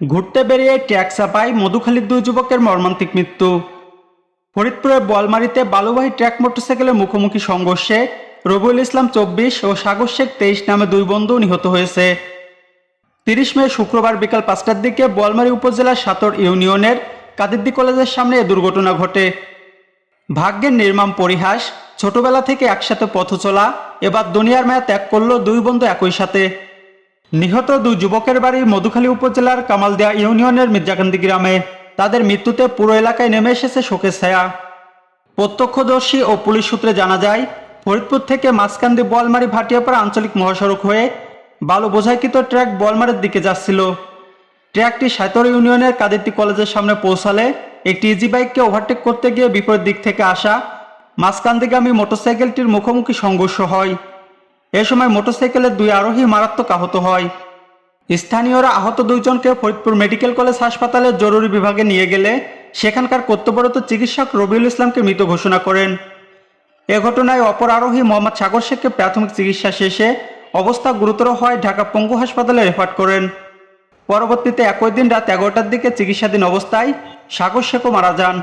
ঘুরতে বেরিয়ে ট্যাক্স চাপায় মধুখালীর দুই যুবকের মর্মান্তিক মৃত্যু। ফরিদপুরের বলমারিতে বালুবাহী ট্র্যাক মোটরসাইকেলের মুখোমুখি সংঘর্ষে রবিউল ইসলাম চব্বিশ ও সাগর শেখ তেইশ নামে দুই বন্ধু নিহত হয়েছে। তিরিশ মে শুক্রবার বিকাল পাঁচটার দিকে বোয়ালমারী উপজেলার সাতর ইউনিয়নের কাদিদ্দি কলেজের সামনে এ দুর্ঘটনা ঘটে। ভাগ্যের নির্মাম পরিহাস, ছোটবেলা থেকে একসাথে পথ চলা এবার দুনিয়ার মায়া ত্যাগ করল দুই বন্ধু একই সাথে। নিহত দুই যুবকের বাড়ি মধুখালী উপজেলার কামালদিয়া ইউনিয়নের মির্জাকান্দি গ্রামে। তাদের মৃত্যুতে পুরো এলাকায় নেমে এসেছে শোকের ছায়া। প্রত্যক্ষদর্শী ও পুলিশ সূত্রে জানা যায়, ফরিদপুর থেকে মাঝকান্দি বলমারি ভাটিয়াপাড়া আঞ্চলিক মহাসড়ক হয়ে বালু বোঝাইকৃত ট্র্যাক বলমারের দিকে যাচ্ছিল। ট্র্যাকটি সাঁতর ইউনিয়নের কাদেরটি কলেজের সামনে পৌঁছালে একটি ইজি বাইককে ওভারটেক করতে গিয়ে বিপরীত দিক থেকে আসা মাঝকান্দিগামী মোটরসাইকেলটির মুখোমুখি সংঘর্ষ হয়। এ সময় মোটরসাইকেলের দুই আরোহী মারাত্মক আহত হয়। স্থানীয়রা আহত দুইজনকে ফরিদপুর মেডিকেল কলেজ হাসপাতালের জরুরি বিভাগে নিয়ে গেলে সেখানকার কর্তব্যরত চিকিৎসক রবিউল ইসলামকে মৃত ঘোষণা করেন। এ ঘটনায় অপর আরোহী মোহাম্মদ সাগর শেখকে প্রাথমিক চিকিৎসা শেষে অবস্থা গুরুতর হয় ঢাকা পঙ্গু হাসপাতালে রেফার করেন। পরবর্তীতে একই দিন রাত এগারোটার দিকে চিকিৎসাধীন অবস্থায় সাগর শেখও মারা যান।